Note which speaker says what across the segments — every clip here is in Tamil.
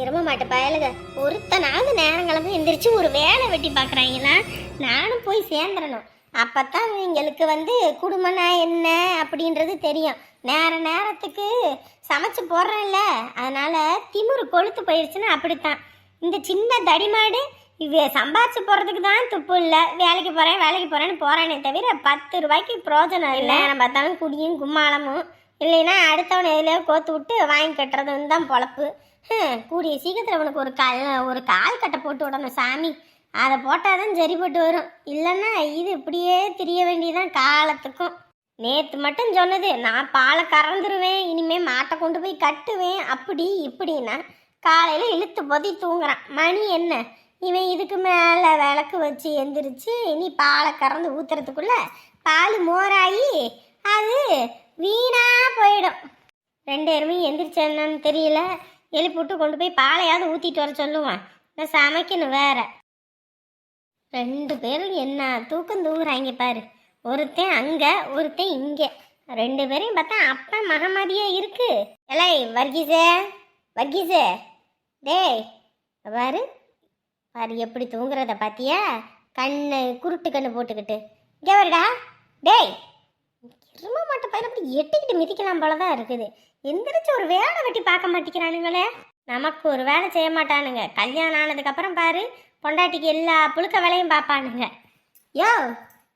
Speaker 1: எரும மாட்டு பயலுக. ஒருத்தனாவது நேரங்கிழமை எந்திரிச்சு ஒரு வேலை வெட்டி பார்க்குறாங்கன்னா நானும் போய் சேர்ந்துடணும் அப்போ தான் எங்களுக்கு வந்து குடும்பம்னா என்ன அப்படின்றது தெரியும். நேர நேரத்துக்கு சமைச்சு போடுறேன்ல அதனால திமுரு கொழுத்து போயிடுச்சுன்னா அப்படித்தான். இந்த சின்ன தடிமாடு இவ சம்பாதிச்சு போகிறதுக்கு தான் துப்பு இல்லை. வேலைக்கு போகிறேன் வேலைக்கு போகிறேன்னு போகிறானே தவிர பத்து ரூபாய்க்கு பிரோஜனம் இல்லை. நம்ம பார்த்தாலும் குடியும் கும்மாளமும். இல்லைன்னா அடுத்தவனை எதுலையோ கோத்து விட்டு வாங்கி கட்டுறதுன்னு தான் பொழப்பு. கூடிய சீக்கிரத்தில் அவனுக்கு ஒரு கால் ஒரு கால் கட்டை போட்டு விடணும் சாமி. அதை போட்டால் தான் சரிப்பட்டு வரும். இல்லைன்னா இது இப்படியே திரிய வேண்டியதான் காலத்துக்கும். நேற்று மட்டும் சொன்னது நான் பாலை கறந்துருவேன் இனிமேல் மாட்டை கொண்டு போய் கட்டுவேன் அப்படி இப்படின்னா காலையில் இழுத்து பொதி தூங்குறான். மணி என்ன? இவன் இதுக்கு மேலே விளக்கு வச்சு எந்திரிச்சு இனி பாலை கறந்து ஊத்துறதுக்குள்ள பால் மோராகி அது வீணாக போயிடும். ரெண்டு பேருமே எந்திரிச்சு என்னன்னு தெரியல. எழுப்பிவிட்டு கொண்டு போய் பாலையாவது ஊற்றிட்டு வர சொல்லுவான். நான் சமைக்கணும் வேற. ரெண்டு பேரும் என்ன தூக்கம் தூங்குறாங்க பாரு. ஒருத்தன் அங்கே ஒருத்தன் இங்கே. ரெண்டு பேரையும் பார்த்தா அப்பா மகமாதியா இருக்கு. எலை வர்கீஸே வர்கீஸே டேய் பாரு. பாரு எப்படி தூங்குறத பார்த்தியா கண்ணு குருட்டு கண்ணு போட்டுக்கிட்டு. இங்கே வருடா. டேய் இரும மாட்ட பையன் அப்படி எட்டிக்கிட்டு மிதிக்கலாம் போல தான் இருக்குது. எந்திரிச்சு ஒரு வேலை வெட்டி பார்க்க மாட்டேங்கிறானுங்களே. நமக்கு ஒரு வேலை செய்ய மாட்டானுங்க. கல்யாணம் ஆனதுக்கப்புறம் பாரு பொண்டாட்டிக்கு எல்லா புழுக்க வேலையும் பார்ப்பானுங்க. யோ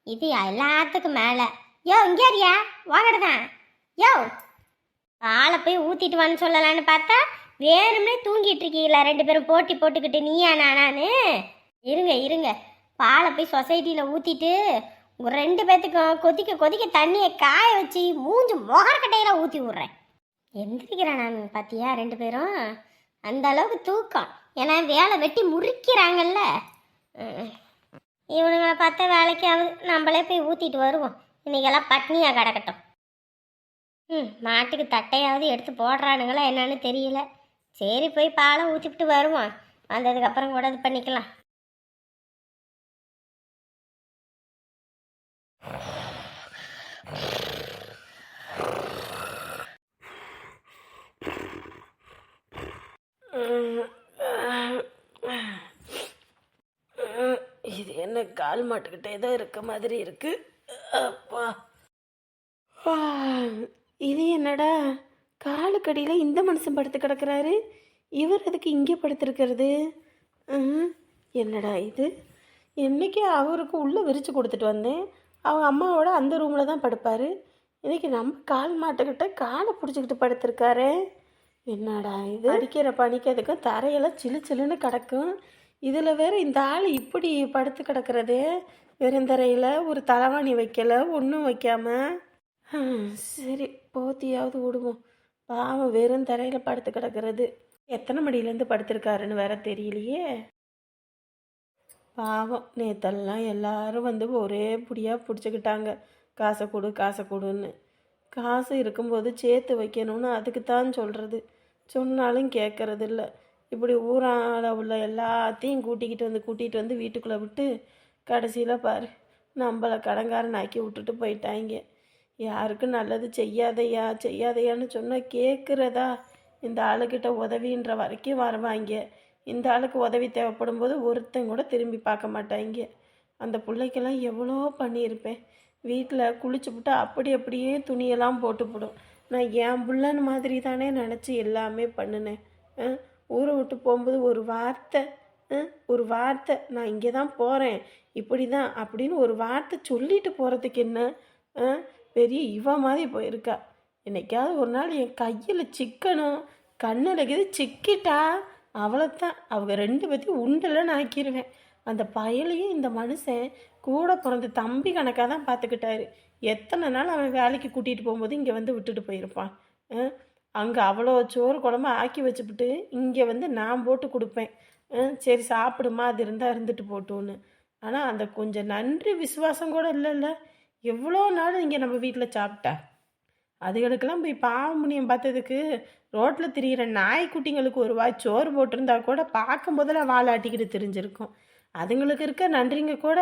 Speaker 1: இது எல்லாத்துக்கும் மேலே. யோ இங்கே இருக்கியா? வாங்கடுதான் யோ ஆளை போய் ஊற்றிட்டு வான்னு சொல்லலான்னு பார்த்தா வேணும்னே தூங்கிட்டு இருக்கீங்களா? ரெண்டு பேரும் போட்டி போட்டுக்கிட்டு நீயா நானான்னு. இருங்க இருங்க. பாலை போய் சொசைட்டியில் ஊற்றிட்டு ரெண்டு பேத்துக்கும் கொதிக்க கொதிக்க தண்ணியை காய வச்சு மூஞ்சி முகரக்கட்டையில் ஊற்றி விட்றேன். எந்திரிக்கிறேன் நான் பார்த்தியா ரெண்டு பேரும்? அந்த அளவுக்கு தூக்கம். ஏன்னா வேலை வெட்டி முறிக்கிறாங்கல்ல. இவனுங்களை பார்த்தா வேலைக்காவது நம்மளே போய் ஊற்றிட்டு வருவோம். இன்னைக்கெல்லாம் பட்னியாக கிடக்கட்டும். ம் மாட்டுக்கு தட்டையாவது எடுத்து போடுறானுங்களா என்னன்னு தெரியல. சரி போய் பாலை ஊற்றிவிட்டு வருவோம். வந்ததுக்கப்புறம் கூட இது பண்ணிக்கலாம்.
Speaker 2: இது என்ன கால் மாட்டுக்கிட்டே தான் இருக்க மாதிரி இருக்கு. அப்பா. இது என்னடா? காலுக்கடியில் இந்த மனுஷன் படுத்து கிடக்குறாரு. இவர் அதுக்கு இங்கே படுத்துருக்கிறது? என்னடா இது? என்னைக்கு அவருக்கு உள்ளே விரித்து கொடுத்துட்டு வந்தேன். அவங்க அம்மாவோட அந்த ரூமில் தான் படுப்பார். இன்றைக்கி நம்ம கால் மாட்டுக்கிட்ட காலை பிடிச்சிக்கிட்டு படுத்திருக்காரு. என்னடா இது? அடிக்கிற பனிக்கிறதுக்கும் தரையெல்லாம் சிலு சிலுன்னு கிடக்கும். இதில் வேற இந்த ஆள் இப்படி படுத்து கிடக்கிறதே. வெறுந்தரையில் ஒரு தலைவாணி வைக்கல ஒன்றும் வைக்காம. ஹம், சரி போத்தியாவது விடுவோம். பாவம் வெறும் தரையில் படுத்து கிடக்கிறது. எத்தனை மணிலேருந்து படுத்திருக்காருன்னு வேற தெரியலையே. பாவம் நேத்தெல்லாம் எல்லாரும் வந்து ஒரே புடியாக பிடிச்சிக்கிட்டாங்க. காசை கொடு காசை கொடுன்னு. காசு இருக்கும்போது சேர்த்து வைக்கணும்னு அதுக்கு தான் சொல்கிறது சொன்னாலும் கேட்கறது இப்படி ஊரால உள்ள எல்லாத்தையும் கூட்டிக்கிட்டு வந்து கூட்டிகிட்டு வந்து வீட்டுக்குள்ளே விட்டு கடைசியில் பாரு நம்மளை கடங்காரன் ஆக்கி விட்டுட்டு போயிட்டாங்க யாருக்கும் நல்லது செய்யாதையா செய்யாதையான்னு சொன்னால் கேட்குறதா இந்த ஆளுக்கிட்ட உதவின்ற வரைக்கும் வருவாங்க இந்த ஆளுக்கு உதவி தேவைப்படும் போது ஒருத்தன் கூட திரும்பி பார்க்க மாட்டாங்க அந்த பிள்ளைக்கெல்லாம் எவ்வளோ பண்ணியிருப்பேன். வீட்டில் குளிச்சு விட்டு அப்படி அப்படியே துணியெல்லாம் போட்டுப்பிடும் நான் என் புள்ளன்னு மாதிரி தானே நினச்சி எல்லாமே பண்ணினேன். ஆ, ஊரை விட்டு போகும்போது ஒரு வார்த்தை ஒரு வார்த்தை நான் இங்கே தான் போகிறேன் இப்படி தான் அப்படின்னு ஒரு வார்த்தை சொல்லிட்டு போகிறதுக்கு என்ன? ஆ, பெரிய இவ மாதிரி போயிருக்கா. என்னைக்காவது ஒரு நாள் என் கையில் சிக்கணும் கண்ணில் இது சிக்கிட்டா அவ்வளோத்தான் அவங்க ரெண்டு பேத்தையும் உண்டலன்னு ஆக்கிடுவேன் அந்த பயலையும் இந்த மனுஷன் கூட பிறந்த தம்பி கணக்காக தான் பார்த்துக்கிட்டாரு. எத்தனை நாள் அவன் வேலைக்கு கூட்டிகிட்டு போகும்போது இங்கே வந்து விட்டுட்டு போயிருப்பான். அங்கே அவ்வளோ சோறு குழம்பு ஆக்கி வச்சுப்பிட்டு இங்கே வந்து நான் போட்டு கொடுப்பேன். சரி சாப்பிடுமா அது இருந்தால் இருந்துட்டு போட்டோன்னு. ஆனால் அந்த கொஞ்சம் நன்றி விசுவாசம் கூட இல்லைல்ல. எவ்வளோ நாள் இங்கே நம்ம வீட்டில் சாப்பிட்டா? அதுகளுக்கெல்லாம் போய் பாவமுனியம் பார்த்ததுக்கு ரோட்டில் திரியிற நாய்க்குட்டிங்களுக்கு ஒரு வாய் சோறு போட்டிருந்தா கூட பார்க்கும் போதெல்லாம் தெரிஞ்சிருக்கும். அதுங்களுக்கு இருக்க நன்றிங்க கூட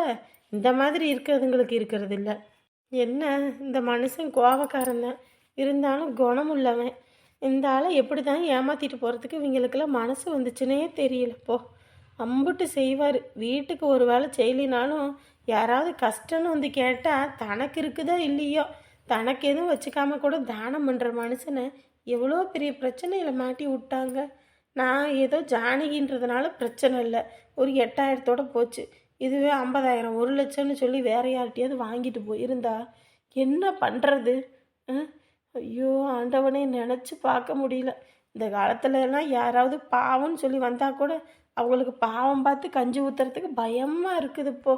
Speaker 2: இந்த மாதிரி இருக்கிறதுங்களுக்கு இருக்கிறது இல்லை என்ன இந்த மனுஷன் கோபக்காரன் தான். இருந்தாலும் குணம் உள்ளவன் இந்த ஆளை எப்படி தான் ஏமாற்றிட்டு போகிறதுக்கு இவங்களுக்கெல்லாம் மனசு வந்துச்சுன்னே தெரியலப்போ அம்புட்டு செய்வார். வீட்டுக்கு ஒரு வேளை செய்யலினாலும் யாராவது கஷ்டம்னு வந்து கேட்டால் தனக்கு இருக்குதோ இல்லையோ தனக்கு எதுவும் வச்சுக்காம கூட தானம் பண்ணுற மனுஷனை எவ்வளோ பெரிய பிரச்சனையில் மாட்டி விட்டாங்க. நான் ஏதோ ஜானகின்றதுனால பிரச்சனை இல்லை. ஒரு எட்டாயிரத்தோட போச்சு. இதுவே ஐம்பதாயிரம் ஒரு லட்சம்னு சொல்லி வேற யார்கிட்டயாவது வாங்கிட்டு போயிருந்தா என்ன பண்ணுறது ஐயோ ஆண்டவனே நினச்சி பார்க்க முடியல. இந்த காலத்துல எல்லாம் யாராவது பாவம்னு சொல்லி வந்தால் கூட அவங்களுக்கு பாவம் பார்த்து கஞ்சி ஊற்றுறதுக்கு பயமாக இருக்குது இப்போ.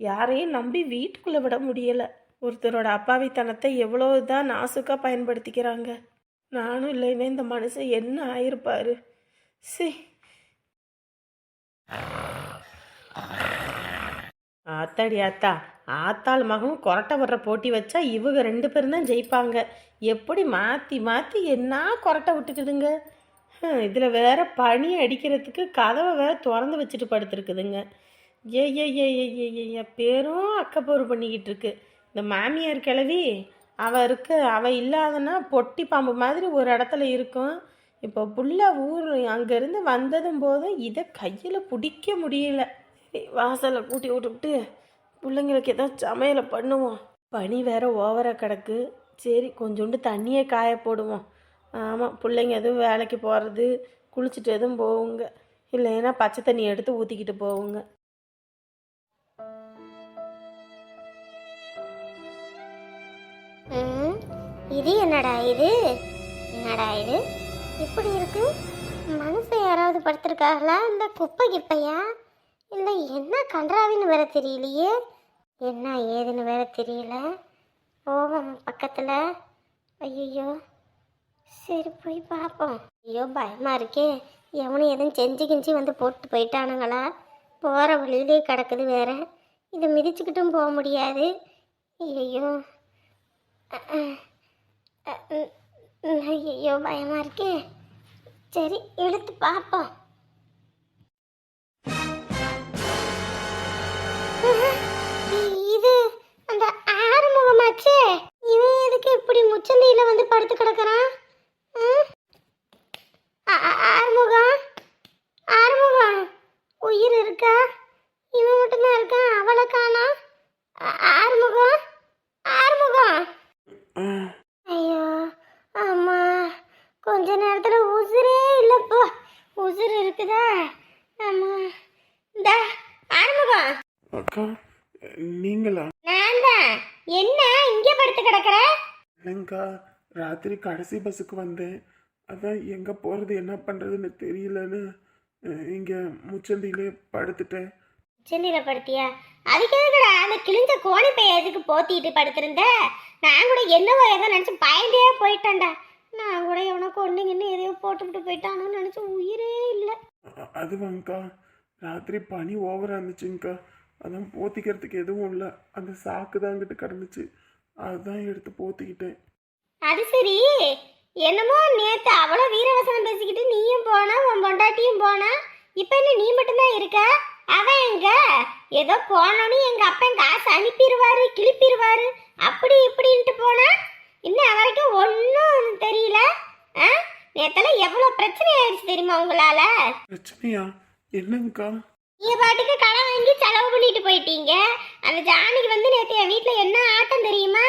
Speaker 2: யாரையும் நம்பி வீட்டுக்குள்ளே விட முடியலை. ஒருத்தரோட அப்பாவித்தனத்தை எவ்வளோ தான் நாசுக்காக பயன்படுத்திக்கிறாங்க. நானும் இல்லைன்னா இந்த மனுஷன் என்ன ஆயிருப்பாரு? சி ஆத்தாடி ஆத்தா ஆத்தாள் மகனும் கொரட்டை வர்ற போட்டி வச்சா இவங்க ரெண்டு பேரும் தான் ஜெயிப்பாங்க. எப்படி மாற்றி மாற்றி என்ன கொரட்டை விட்டுக்குதுங்க? இதில் வேற பனி அடிக்கிறதுக்கு கதவை வேற திறந்து வச்சுட்டு படுத்துருக்குதுங்க. ஏ ஏ ஏ ஏ ஏ ஏ பேரும் அக்கப்போர் பண்ணிக்கிட்டு இருக்கு. இந்த மாமியார் கிளவி அவருக்கு அவள் அவ இல்லாதனா பொட்டி பாம்பு மாதிரி ஒரு இடத்துல இருக்கும். இப்போ புள்ள ஊர் அங்கேருந்து வந்ததும் போதும் இதை கையில் பிடிக்க முடியல. வாசலை கூட்டி விட்டுவிட்டு பிள்ளைங்களுக்கு ஏதோ சமையலை பண்ணுவோம். பனி வேற ஓவராக கிடக்கு. சரி கொஞ்சோண்டு தண்ணியை காய போடுவோம். ஆமாம் பிள்ளைங்க எதுவும் வேலைக்கு போகிறது குளிச்சுட்டு எதுவும் போகுங்க. இல்லைன்னா பச்சை தண்ணி எடுத்து ஊற்றிக்கிட்டு போகுங்க.
Speaker 1: இது என்னடா இது? என்னடா இது? இப்படி இருக்கு? மனுஷன் யாராவது படுத்திருக்காங்களா? இந்த குப்பை கிப்பையா? இல்லை என்ன கன்றாவின்னு வேற தெரியலையே. என்ன ஏதுன்னு வேற தெரியல. ஓவம் பக்கத்தில். ஐயோ சரி போய் பார்ப்போம். ஐயோ பயமாக இருக்கே. எவனும் எதுவும் செஞ்சு கிஞ்சி வந்து போட்டு போயிட்டானுங்களா? போகிற வழியிலே கிடக்குது வேற. இதை மிதிச்சுக்கிட்டும் போக முடியாது. ஐயோ ஐயோ பயமா இருக்கே. சரி எடுத்து பார்ப்போம் இது அந்த ஆறுமுகமாச்சே இவன் எதுக்கு இப்படி முச்சந்தியில வந்து படுத்து கிடக்குறான் ம்? ஆ- ஆ- ஆறுமுகம் ஆறுமுகம் உயிர் இருக்கா இவன் மட்டும்தான் இருக்கான் அவளை காணோம் ஆ- ஆறுமுகம் ஆறுமுகம் ஐயோ அம்மா கொஞ்ச நேரத்துல உசுரே இல்லப்போ உசுறு இருக்குதா அம்மா இந்த ஆறுமுகம்
Speaker 3: அக்கா நீங்களா
Speaker 1: நான் தான் என்ன இங்க படுத்து கிடக்குற
Speaker 3: இல்லைங்கக்கா கடைசி பஸ்ஸுக்கு வந்தேன். அதான் எங்கே போகிறது என்ன பண்ணுறதுன்னு தெரியலன்னு இங்கே முச்சந்தியிலே படுத்துட்டேன்.
Speaker 1: சென்னையில படுத்தியா? அதுக்கு எதுக்குடா? அந்த கிழிஞ்ச கோணி பைய எதுக்கு போத்திட்டு படுத்திருந்த? நான் கூட என்னவோ ஏதோ நினைச்சு பயந்தே போயிட்டேன்டா. நான் கூட எவனோ கொண்டுங்கன்னு எதையோ போட்டுவிட்டு போயிட்டானோன்னு நினைச்சு உயிரே இல்லை.
Speaker 3: அ- அதுவாங்கக்கா ராத்திரி பனி ஓவராக இருந்துச்சுங்கக்கா. அதான் போத்திக்கிறதுக்கு எதுவும் இல்லை. அந்த சாக்கு தான் அங்கிட்டு கிடந்துச்சு. அதுதான் எடுத்து போத்திக்கிட்டேன்.
Speaker 1: அது சரி. என்னமோ நேத்து அவ்வளோ வீரவசனம் பேசிக்கிட்டு நீயும் போனா உன் பொண்டாட்டியும் போனா இப்போ என்ன நீ மட்டும்தான் இருக்க? அவன் எங்க? ஏதோ போனோன்னு எங்க அப்பன் காசு அனுப்பிடுவாரு கிழிப்பிடுவாரு அப்படி இப்படின்ட்டு போனா? இன்னும் வரைக்கும் ஒன்றும் தெரியல? ஆ? நேத்தெல்லாம் எவ்வளோ பிரச்சனை ஆயிடுச்சு தெரியுமா உங்களால?
Speaker 3: பிரச்சனையா? என்னங்கக்கா
Speaker 1: நீங்க பாட்டுக்கு கடன் வாங்கி செலவு பண்ணிட்டு போயிட்டீங்க. அந்த ஜானிக்கு வந்து நேற்று என் வீட்டில் என்ன ஆட்டம் தெரியுமா?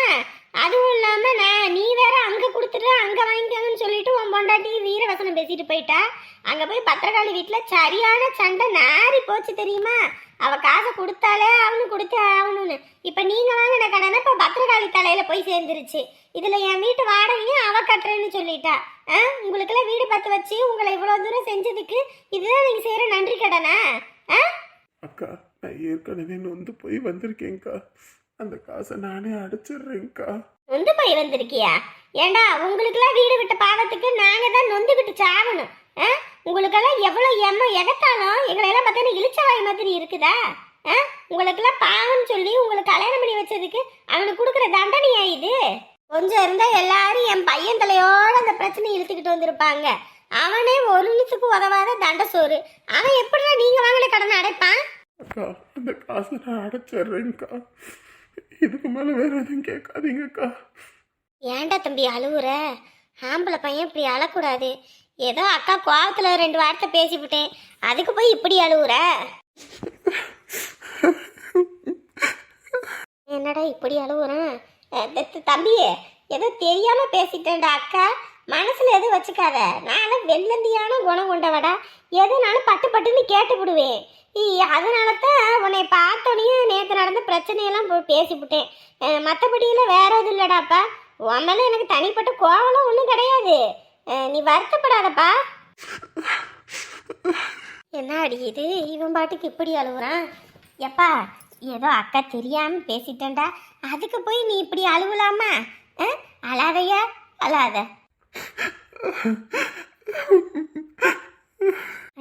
Speaker 1: அதுவும் இல்லாமல் நான் நீ வேற அங்கே கொடுத்துட்டு அங்கே வாங்கிக்கோங்கன்னு சொல்லிட்டு உன் பொண்டாட்டி வீரவசனம் பேசிட்டு போயிட்டா. அங்கே போய் பத்திரகாளி வீட்டில் சரியான சண்டை நாரி போச்சு தெரியுமா? அவள் காசை கொடுத்தாலே அவனு கொடுத்தே ஆகணும்னு. இப்போ நீங்கள் வாங்கின கடனை இப்போ பத்திரகாளி தலையில் போய் சேர்ந்துருச்சு. இதில் என் வீட்டு வாடகையும் அவள் கட்டுறேன்னு சொல்லிட்டா. ஆ? உங்களுக்கெல்லாம் வீடு பார்த்து வச்சு உங்களை இவ்வளோ தூரம் செஞ்சதுக்கு இதுதான் நீங்கள் செய்கிற நன்றி கடனா? ஆ?
Speaker 3: அக்கா நான் ஏற்கனவே நொந்து போய் வந்திருக்கேங்க்கா அந்த காசை நானே அடைச்சிடுறேங்க்கா
Speaker 1: நொந்து போய் வந்திருக்கியா ஏண்டா உங்களுக்கெல்லாம் வீடு விட்ட பாவத்துக்கு நாங்க தான் நொந்துகிட்டு சாகணும் ஆ? உங்களுக்கெல்லாம் எவ்வளவு எம்ம எகத்தாலும் எங்களையெல்லாம் பார்த்தா இழிச்சவாய் மாதிரி இருக்குதா? ஆ? உங்களுக்கெல்லாம் பாவம்னு சொல்லி உங்களுக்கு கல்யாணம் பண்ணி வச்சதுக்கு அவனுக்கு கொடுக்குற தண்டனையா இது? கொஞ்சம் இருந்தா எல்லாரும் என் பையன் தலையோட அந்த பிரச்சனை இழுத்துக்கிட்டு வந்திருப்பாங்க. அவனே ஒரு நிமிஷத்துக்கு உதவாத தண்ட சோறு. அவன் எப்படிடா நீங்க வாங்கின கடனை அடைப்பான்?
Speaker 3: அக்கா அந்த காசை நான் அடைச்சிடுறேங்க்கா இதுக்கு மேலே வேற எதுவும் கேட்காதீங்கக்கா.
Speaker 1: ஏன்டா தம்பி அழுவுற? ஆம்பளை பையன் இப்படி அழக்கூடாது. ஏதோ அக்கா கோவத்தில் ரெண்டு வார்த்தை பேசிவிட்டேன். அதுக்கு போய் இப்படி அழுவுற? என்னடா இப்படி அழுவுறேன் தம்பியே தம்பி ஏதோ தெரியாம பேசிட்டேன்டா அக்கா. மனசில் எதுவும் வச்சுக்காத. நான் வெள்ளந்தியான குணம் கொண்டவடா. எதுனாலும் பட்டு பட்டுன்னு கேட்டு விடுவேன். அதனால தான் உன்னை பார்த்தோன்னே நேற்று நடந்த பிரச்சனையெல்லாம் போய் பேசிவிட்டேன் மற்றபடியில் வேற எதுவும் இல்லைடாப்பா. உன் மேலே எனக்கு தனிப்பட்ட கோவலம் ஒன்றும் கிடையாது. நீ வருத்தப்படாதப்பா. என்ன அடி இது? இவன் பாட்டுக்கு இப்படி அழுகுறான் எப்பா ஏதோ அக்கா தெரியாமல் பேசிட்டேன்டா. அதுக்கு போய் நீ இப்படி அழுவலாமா? அழாதையா? அழாத.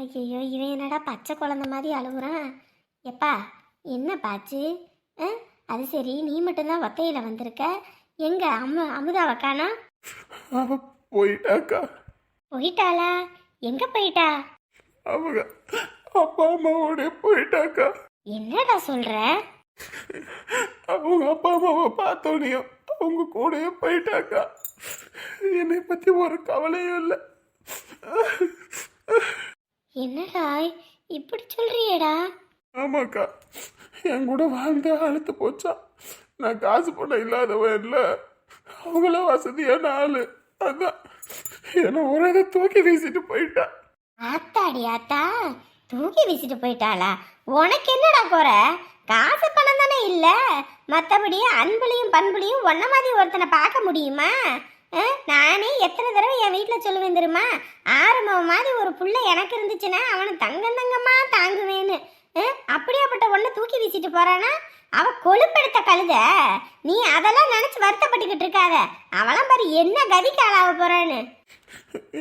Speaker 1: ஐயோ இவன் என்னடா பச்சை குழந்த மாதிரி அழுகுறான்? எப்பா என்ன பாச்சு? அது சரி நீ மட்டும்தான் ஒத்தையில வந்திருக்க? எங்க அம்ம அமுதாவை காணா
Speaker 3: போயிட்டாக்கா.
Speaker 1: போயிட்டாளா? எங்க போயிட்டா?
Speaker 3: அவங்க அப்பா அம்மாவோட போயிட்டாக்கா.
Speaker 1: என்னடா சொல்ற?
Speaker 3: அவங்க அப்பா அம்மாவை பார்த்தோனையும் அவங்க கூடயே போயிட்டாக்கா. என்னை பத்தி ஒரு கவலையும் இல்லை.
Speaker 1: என்னடா இப்படி சொல்றியேடா?
Speaker 3: ஆமாக்கா என் கூட வாழ்ந்து அழுத்து போச்சா? நான் காசு பணம் இல்லாதவன் இல்லை. அவங்கள வசதியான ஆளு அதான் என்னை ஒரே இதை தூக்கி வீசிட்டு போயிட்டா.
Speaker 1: ஆத்தாடி ஆத்தா தூக்கி வீசிட்டு போயிட்டாளா? உனக்கு என்னடா குறை? காசு பணம் தானே இல்ல. மற்றபடி அன்புலையும் பண்புலையும் ஒன்ன மாதிரி ஒருத்தனை பார்க்க முடியுமா? நானே எத்தனை தடவை என் வீட்டில் சொல்லுவேன் தெரியுமா? ஆரம்பம் மாதிரி ஒரு புள்ள எனக்கு இருந்துச்சுன்னா அவனை தங்கம் தங்கமா தாங்குவேன்னு. அப்படியாப்பட்ட ஒன்றை தூக்கி வீசிட்டு போறானா? அவ கொழுப்பெடுத்த கழுத. நீ அதெல்லாம் நினைச்சு வருத்தப்பட்டுக்கிட்டு இருக்காத. அவளாம் பாரு என்ன கதிக்கு ஆளாக போறான்னு.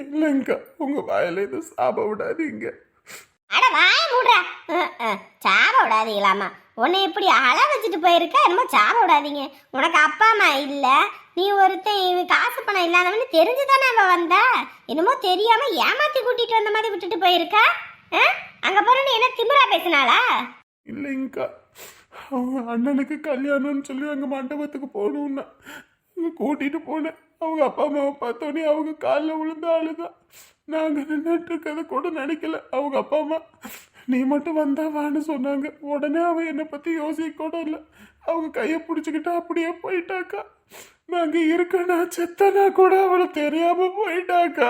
Speaker 3: இல்லைங்கக்கா உங்க வாயில எதுவும் சாப விடாதீங்க.
Speaker 1: அட வாய மூடுறா. சாப விடாதீங்களாமா உன்னை இப்படி அழ வச்சுட்டு போயிருக்க? என்னமோ சாப விடாதீங்க. உனக்கு அப்பா அம்மா இல்ல. நீ ஒருத்தன் இவன் காசு பணம் இல்லாதவன்னு தெரிஞ்சு தானே அவன் வந்த? என்னமோ தெரியாம ஏமாத்தி கூட்டிட்டு வந்த மாதிரி விட்டுட்டு போயிருக்கா? அஹ்? அங்க போறேன்னு என்ன திமிரா பேசினாளா?
Speaker 3: இல்லைங்கக்கா அவங்க அண்ணனுக்கு கல்யாணம்னு சொல்லி அங்கே மண்டபத்துக்கு போகணுன்னா அங்கே கூட்டிகிட்டு போனேன். அவங்க அப்பா அம்மாவை பார்த்தோன்னே அவங்க காலில் விழுந்த அழுதான் நாங்கள் நின்றுட்டு கூட நினைக்கல. அவங்க அப்பா அம்மா நீ மட்டும் வந்தா வான்னு சொன்னாங்க. உடனே அவன் என்னை பற்றி யோசிக்க கூட இல்லை. அவங்க கையை பிடிச்சிக்கிட்டு அப்படியே போயிட்டாக்கா. நாங்கள் இருக்கனா செத்தனா கூட அவளை தெரியாம போயிட்டாக்கா.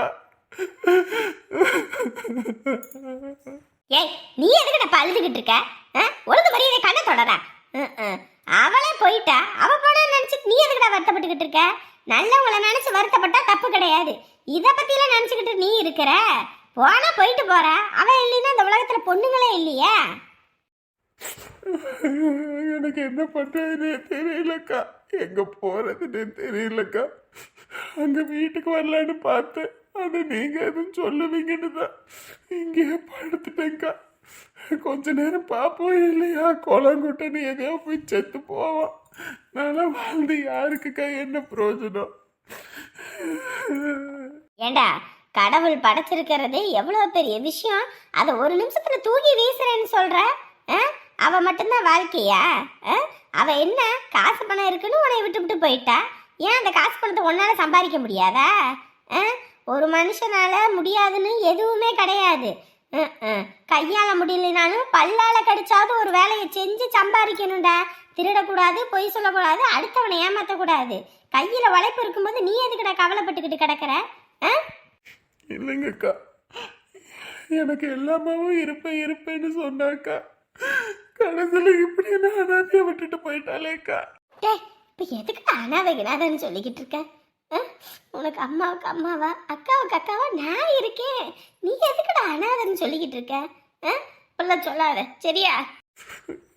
Speaker 1: ஏய் நீ எதுக்கு நான் அழுதுகிட்டு இருக்க? ஒழுங்கு மரியாதை கண்ணை தொடரா. அவளே போயிட்டா. அவ போனா நினைச்சிட்டு நீ எதுக்குடா வருத்தப்பட்டுக்கிட்டு இருக்க? நல்லவங்கள நினைச்சு வருத்தப்பட்டா தப்பு கிடையாது. இத பத்திலாம் நினைச்சுக்கிட்டு நீ இருக்கிற? போனா போயிட்டு போற. அவ இல்லைன்னா இந்த உலகத்துல பொண்ணுங்களே இல்லையா.
Speaker 3: எனக்கு என்ன பண்றதுன்னே தெரியலக்கா. எங்கே போகிறதுன்னு தெரியலக்கா. அங்கே வீட்டுக்கு வரலான்னு பார்த்தேன். ஆனா நீங்கள் எதுவும் சொல்லுவீங்கன்னு தான் இங்கேயே படுத்துட்டேங்க்கா கொஞ்ச நேரம் பார்ப்போம் இல்லையா? குளங்குட்டன்னு எதையோ போய் செத்து போவான் நல்லா வாழ்ந்து யாருக்குக்கா என்ன பிரயோஜனம்?
Speaker 1: ஏண்டா கடவுள் படைச்சிருக்கிறதே எவ்வளவு பெரிய விஷயம்? அதை ஒரு நிமிஷத்துல தூக்கி வீசுறேன்னு சொல்ற? அவ மட்டும்தான் வாழ்க்கையா? அஹ்? அவ என்ன காசு பணம் இருக்குன்னு உன்னை விட்டு விட்டு போயிட்டா? ஏன் அந்த காசு பணத்தை உன்னால சம்பாதிக்க முடியாதா? ஒரு மனுஷனால முடியாதுன்னு எதுவுமே கிடையாது. கையால முடியலனாலும் பல்லால கடிச்சாவது ஒரு வேலையை செஞ்சு சம்பாதிக்கணும்டா. திருடக்கூடாது பொய் சொல்லக்கூடாது அடுத்தவனை ஏமாற்றக்கூடாது கையில உழைப்பு இருக்கும்போது நீ எதுக்குடா கவலைப்பட்டுக்கிட்டு கிடக்குற?
Speaker 3: இல்லைங்கக்கா. எனக்கு எல்லாமாவும் இருப்பேன் இருப்பேன்னு சொன்னாக்கா. கடைசியில் இப்படி நான் அனாதையை விட்டுட்டு போயிட்டாலேக்கா
Speaker 1: டேய் இப்போ எதுக்கு அனாதை கினாதன்னு சொல்லிக்கிட்டு இருக்க? உனக்கு அம்மாவுக்கு அம்மாவா? அக்காவுக்கு அக்காவா? நான் இருக்கேன். நீ எதுக்குடா அனாதைன்னு சொல்லிக்கிட்டு இருக்க? இப்படிலாம் சொல்லாத சரியா?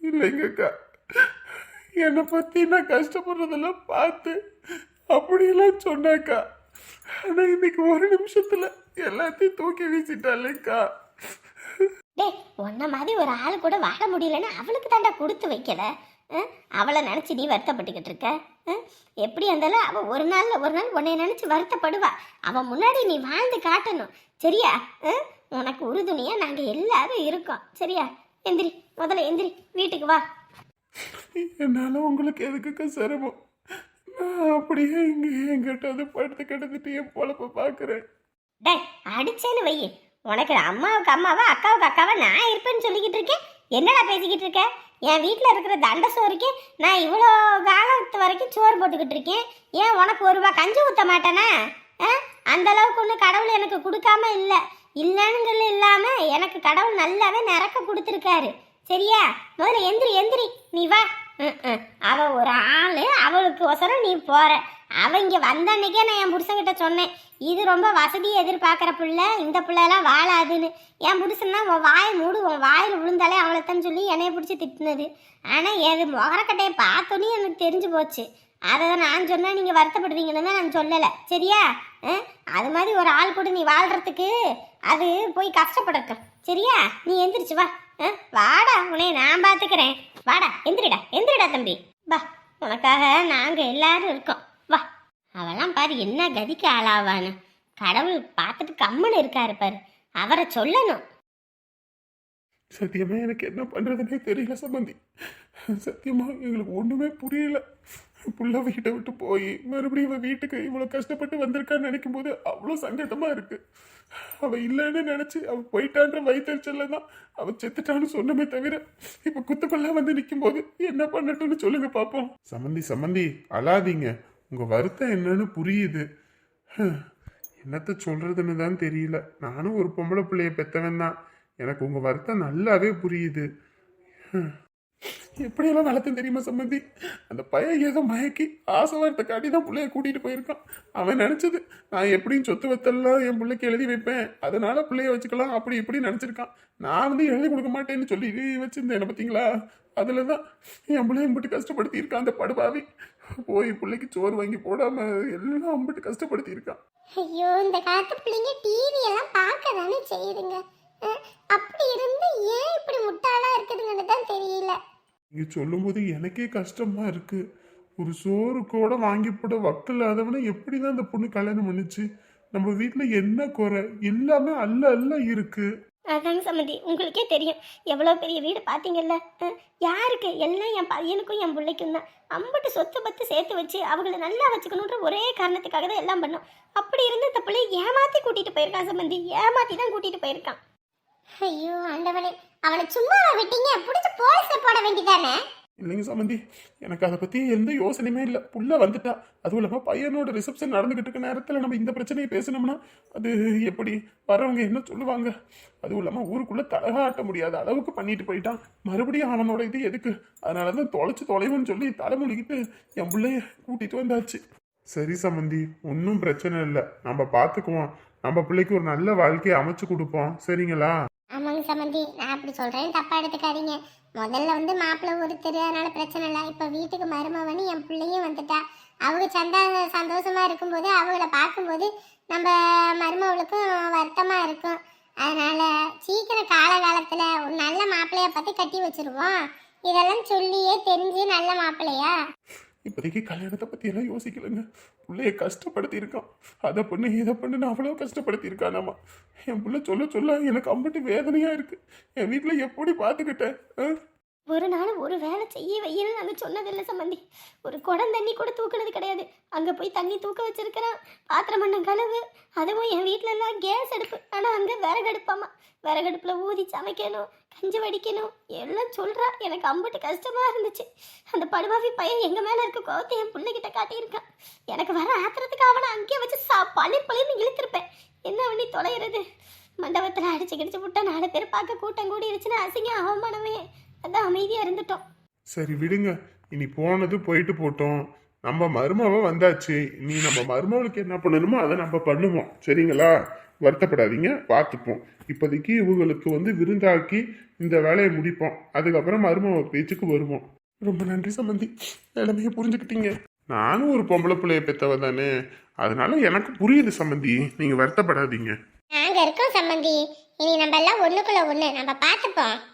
Speaker 3: இல்லைங்கக்கா. என்னை பற்றி நான் கஷ்டப்படுறதெல்லாம் பார்த்து அப்படியெல்லாம் சொன்னாக்கா. ஆனால் இன்னைக்கு ஒரு நிமிஷத்தில் எல்லாத்தையும் தூக்கி வீசிட்டாலேக்கா
Speaker 1: டேய் உன்ன மாதிரி ஒரு ஆள் கூட வாழ முடியலன்னு அவளுக்கு தாண்டா கொடுத்து வைக்கல? அவளை நினச்சி நீ வருத்தப்பட்டுக்கிட்டு இருக்க? எப்படி இருந்தாலும் அவள் ஒரு நாளில் ஒரு நாள் உன்னை நினச்சி வருத்தப்படுவா. அவன் முன்னாடி நீ வாழ்ந்து காட்டணும். சரியா? உனக்கு உறுதுணையாக நாங்கள் எல்லாரும் இருக்கோம். சரியா? எந்திரி முதல்ல எந்திரி வீட்டுக்கு வா.
Speaker 3: என்னால் உங்களுக்கு எதுக்குக்கா சிரமம்? நான் அப்படியே இங்கே எங்கிட்ட வந்து படுத்து கிடந்துட்டு என் பொழப்ப பார்க்குறேன்
Speaker 1: டேய் அடிச்சேன்னு வை உனக்கு அம்மாவுக்கு அம்மாவா அக்காவுக்கு அக்காவா நான் இருப்பேன்னு சொல்லிக்கிட்டு இருக்கேன்? என்னடா பேசிக்கிட்டு இருக்க? என் வீட்டில் இருக்கிற தண்ட சோறுக்கு நான் இவ்வளோ காலத்து வரைக்கும் சோறு போட்டுக்கிட்டு இருக்கேன். ஏன் உனக்கு ஒரு ரூபா கஞ்சி ஊற்ற மாட்டேனா? ஆ? அந்த அளவுக்கு ஒன்று கடவுள் எனக்கு கொடுக்காம இல்லை. இல்லைன்னு இல்லாமல் எனக்கு கடவுள் நல்லாவே நிறக்க கொடுத்துருக்காரு. சரியா? முதல்ல எந்திரி எந்திரி. நீ வா. ம், ம். ஒரு ஆள் அவளுக்கு ஒசரம் நீ போகிற அவன் இங்கே வந்த அன்னைக்கே நான் என் புருஷன்கிட்ட சொன்னேன் இது ரொம்ப வசதியை எதிர்பார்க்குற பிள்ளை இந்த பிள்ளைலாம் வாழாதுன்னு. என் புருஷன்னா உன் வாயை மூடு உன் வாயில் விழுந்தாலே அவளைத்தான் சொல்லி என்னைய பிடிச்சி திட்டினது. ஆனால் எது முகரக்கட்டையை பார்த்தோன்னே எனக்கு தெரிஞ்சு போச்சு. அதை தான் நான் சொன்னால் நீங்கள் வருத்தப்படுவீங்கன்னு தான் நான் சொல்லலை. சரியா? அது மாதிரி ஒரு ஆள் கூட நீ வாழ்கிறதுக்கு அது போய் கஷ்டப்படட்டும். சரியா? நீ எந்திரிச்சு வா. ஆ? வாடா உனே நான் பார்த்துக்கிறேன் வாடா எந்திரிடா எந்திரிடா தம்பி. வா. உனக்காக நாங்கள் எல்லாரும் இருக்கோம். பாரு என்ன கதிக்கு ஆளாவான்னு. கடவுள் பார்த்துட்டு கம்முன்னு இருக்காரு பாரு. அவரை சொல்லணும்.
Speaker 3: சத்தியமா எனக்கு என்ன பண்றதுன்னே தெரியல சம்பந்தி. சத்தியமா எங்களுக்கு ஒண்ணுமே புரியல. புள்ள வீட்டை விட்டு போய் மறுபடியும் இவ வீட்டுக்கு இவ்வளவு கஷ்டப்பட்டு வந்திருக்கான்னு நினைக்கும் போது அவ்வளோ சங்கடமா இருக்கு. அவ இல்லைன்னு நினைச்சு அவ போயிட்டான்ற வயிற்றுச்சல்ல தான் அவ செத்துட்டான்னு சொன்னமே தவிர இப்ப குத்துக்குள்ள வந்து நிற்கும் போது என்ன பண்ணட்டும்னு சொல்லுங்க பாப்போம். சம்மந்தி சம்மந்தி அழாதீங்க. உங்கள் வருத்தம் என்னன்னு புரியுது. என்னத்த சொல்கிறதுன்னு தான் தெரியல. நானும் ஒரு பொம்பளை பிள்ளைய பெற்றவன் தான். எனக்கு உங்கள் வருத்தம் நல்லாவே புரியுது. எப்படியெல்லாம் வளர்த்தேன் தெரியுமா சம்பந்தி அந்த பையன் ஏதோ மயக்கி ஆசை வார்த்தை காட்டி தான் பிள்ளைய கூட்டிட்டு போயிருக்கான். அவன் நினைச்சது நான் எப்படியும் சொத்து வத்தெல்லாம் என் பிள்ளைக்கு எழுதி வைப்பேன். அதனால பிள்ளைய வச்சுக்கலாம் அப்படி இப்படி நினைச்சிருக்கான். நான் வந்து எழுதி கொடுக்க மாட்டேன்னு சொல்லி வச்சிருந்தேன் பார்த்தீங்களா அதுல தான் என் பிள்ளைய மட்டும் கஷ்டப்படுத்தி இருக்கான் அந்த படுபாவி. போய் பிள்ளைக்கு சோறு வாங்கி போடாம எல்லாம் அம்பிட்டு கஷ்டப்படுத்தி இருக்கான்
Speaker 1: ஐயோ இந்த காலத்து பிள்ளைங்க டிவி எல்லாம் பார்க்க தானே செய்யுதுங்க அப்படி இருந்து ஏன் இப்படி முட்டாளா இருக்குதுங்கன்னு தான் தெரியல.
Speaker 3: நீங்க சொல்லும்போது எனக்கே கஷ்டமா இருக்கு. ஒரு சோறு கூட வாங்கி போட வக்கல் இல்லாதவனை எப்படி தான் அந்த பொண்ணு கல்யாணம் பண்ணுச்சு? நம்ம வீட்டில் என்ன குறை? எல்லாமே அல்ல அல்ல இருக்கு.
Speaker 1: அதாங்க சம்மந்தி உங்களுக்கே தெரியும். எவ்வளோ பெரிய வீடு பார்த்தீங்கல்ல? யாருக்கு? எல்லாம் என் பையனுக்கும் என் பிள்ளைக்கும் தான். அம்பட்டு சொத்து பத்து சேர்த்து வச்சு அவங்கள நல்லா வச்சுக்கணுன்ற ஒரே காரணத்துக்காக தான் எல்லாம் பண்ணோம். அப்படி இருந்து இந்த பிள்ளைய ஏமாற்றி கூட்டிட்டு போயிருக்கான் சம்மந்தி ஏமாற்றி தான் கூட்டிட்டு போயிருக்கான். ஐயோ ஆண்டவனே. அவனை சும்மா விட்டீங்க? பிடிச்சி போலீஸில் போட வேண்டியதானே?
Speaker 3: இல்லைங்க சம்மந்தி எனக்கு அதை பற்றி எந்த யோசனையுமே இல்லை. புள்ள வந்துட்டா. அதுவும் இல்லாமல் பையனோட ரிசப்ஷன் நடந்துகிட்டு இருக்க நேரத்தில் நம்ம இந்த பிரச்சனையை பேசினோம்னா அது எப்படி? வரவங்க என்ன சொல்லுவாங்க? அதுவும் இல்லாமல் ஊருக்குள்ளே தலகாட்ட முடியாத அளவுக்கு பண்ணிட்டு போயிட்டான். மறுபடியும் அவனோட இது எதுக்கு? அதனால தான் தொலைச்சு தொலைவுன்னு சொல்லி தலைமொழிக்கிட்டு என் பிள்ளைய கூட்டிகிட்டு வந்தாச்சு. சரி சம்மந்தி ஒன்றும் பிரச்சனை இல்லை. நம்ம பார்த்துக்குவோம் நம்ம பிள்ளைக்கு ஒரு நல்ல வாழ்க்கையை அமைச்சு கொடுப்போம். சரிங்களா?
Speaker 1: ஆமாங்க சம்மந்தி நான் அப்படி சொல்கிறேன் தப்பாக எடுத்துக்காதீங்க. முதல்ல வந்து மாப்பிள்ளை ஒருத்தர் அதனால பிரச்சனை இல்லை. இப்போ வீட்டுக்கு மருமவனி என் பிள்ளையும் வந்துட்டா. அவங்க சந்தா சந்தோஷமா இருக்கும்போது அவங்கள பார்க்கும்போது நம்ம மருமவளுக்கும் வருத்தமாக இருக்கும். அதனால் சீக்கிரம் காலகாலத்தில் ஒரு நல்ல மாப்பிள்ளைய பார்த்து கட்டி வச்சிருவோம். இதெல்லாம் சொல்லியே தெரிஞ்சு நல்ல மாப்பிள்ளையா?
Speaker 3: இப்போதைக்கு கல்யாணத்தை பற்றியெல்லாம் எல்லாம் யோசிக்கலைங்க. பிள்ளைய கஷ்டப்படுத்தியிருக்கான். அதை பண்ணு இதை பண்ணுன்னு அவ்வளோ கஷ்டப்படுத்தியிருக்கானா என் பிள்ளை சொல்ல சொல்ல எனக்கு அம்பட்டு வேதனையாக இருக்குது என் வீட்டில் எப்படி பார்த்துக்கிட்டேன்? ஆ?
Speaker 1: ஒரு நாள் ஒரு வேலை செய்ய வையன்னு நாங்கள் சொன்னதில்லை சம்மந்தி ஒரு குடம் தண்ணி கூட தூக்குனது கிடையாது. அங்கே போய் தண்ணி தூக்க வச்சிருக்கிறேன் பாத்திரம் பண்ண கழுவு. அதுவும் என் வீட்டில கேஸ் அடுப்பு. ஆனால் அங்கே விறகடுப்பாமா விறகடுப்பில் ஊதி சமைக்கணும் கஞ்சி வடிக்கணும் எல்லாம் சொல்கிறா எனக்கு அம்பிட்டு கஷ்டமாக இருந்துச்சு. அந்த படுபாவி பையன் எங்கள் மேலே இருக்க கோவத்தை என் பிள்ளைகிட்ட காட்டியிருக்கான். எனக்கு வர ஆத்திரத்துக்கு அவனை அங்கேயே வச்சு சா பழி பழின்னு இழுத்திருப்பேன். என்ன பண்ணி தொலைகிறது மண்டபத்தில் அடிச்சு கிடிச்சு விட்டா நாலு பேர் பார்க்க கூட்டம் கூடி இருச்சுன்னா அசிங்க அவமானமே. அதான் அமைதியாக இருந்துட்டோம்.
Speaker 3: சரி விடுங்க. இனி போனது போயிட்டு போட்டோம். நம்ம மருமவ வந்தாச்சு. நீ நம்ம மருமவளுக்கு என்ன பண்ணணுமோ அதை நம்ம பண்ணுவோம். சரிங்களா? வருத்தப்படாதீங்க. பார்த்துப்போம். இப்போதைக்கு இவங்களுக்கு வந்து விருந்தாக்கி இந்த வேலையை முடிப்போம். அதுக்கப்புறம் மருமவ பேச்சுக்கு வருவோம். ரொம்ப நன்றி சம்பந்தி நிலைமையை புரிஞ்சுக்கிட்டீங்க. நானும் ஒரு பொம்பளை பிள்ளைய பெத்தவ தானே. அதனால எனக்கு புரியுது சம்பந்தி நீங்க வருத்தப்படாதீங்க.
Speaker 1: நாங்க இருக்கோம் சம்மந்தி இனி நம்ம எல்லாம் ஒண்ணுக்குள்ள ஒண்ணு. நம்ம பார்த்துப்போம்.